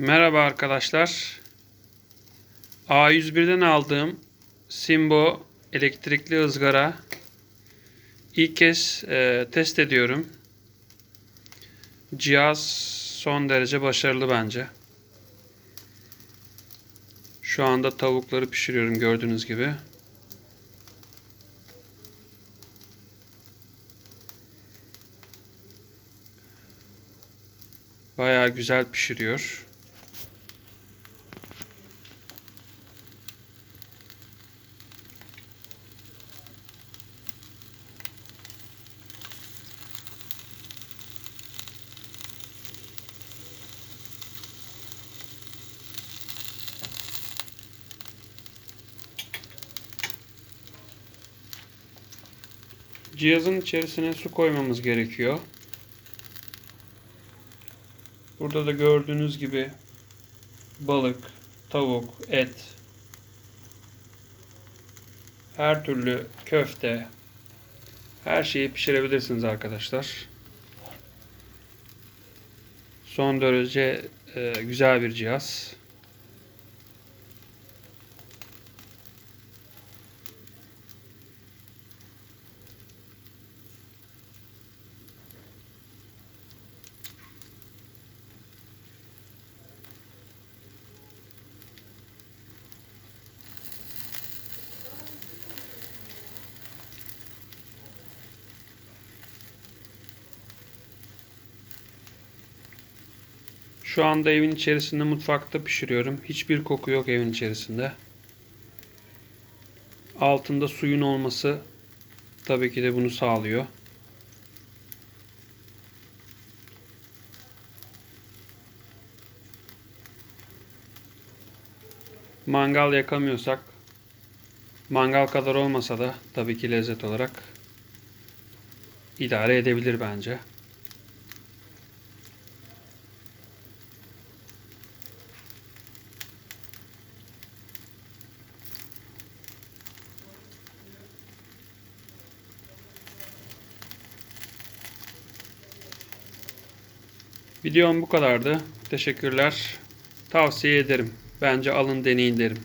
Merhaba arkadaşlar. A101'den aldığım Simbo elektrikli ızgara ilk kez e, test ediyorum. Cihaz son derece başarılı bence. Şu anda tavukları pişiriyorum gördüğünüz gibi. Bayağı güzel pişiriyor. Cihazın içerisine su koymamız gerekiyor. Burada da gördüğünüz gibi balık, tavuk, et, her türlü köfte, her şeyi pişirebilirsiniz arkadaşlar. Son derece e, güzel bir cihaz. Şu anda evin içerisinde mutfakta pişiriyorum. Hiçbir koku yok evin içerisinde. Altında suyun olması tabii ki de bunu sağlıyor. Mangal yakamıyorsak mangal kadar olmasa da tabii ki lezzet olarak idare edebilir bence. Videom bu kadardı. Teşekkürler. Tavsiye ederim. Bence alın deneyin derim.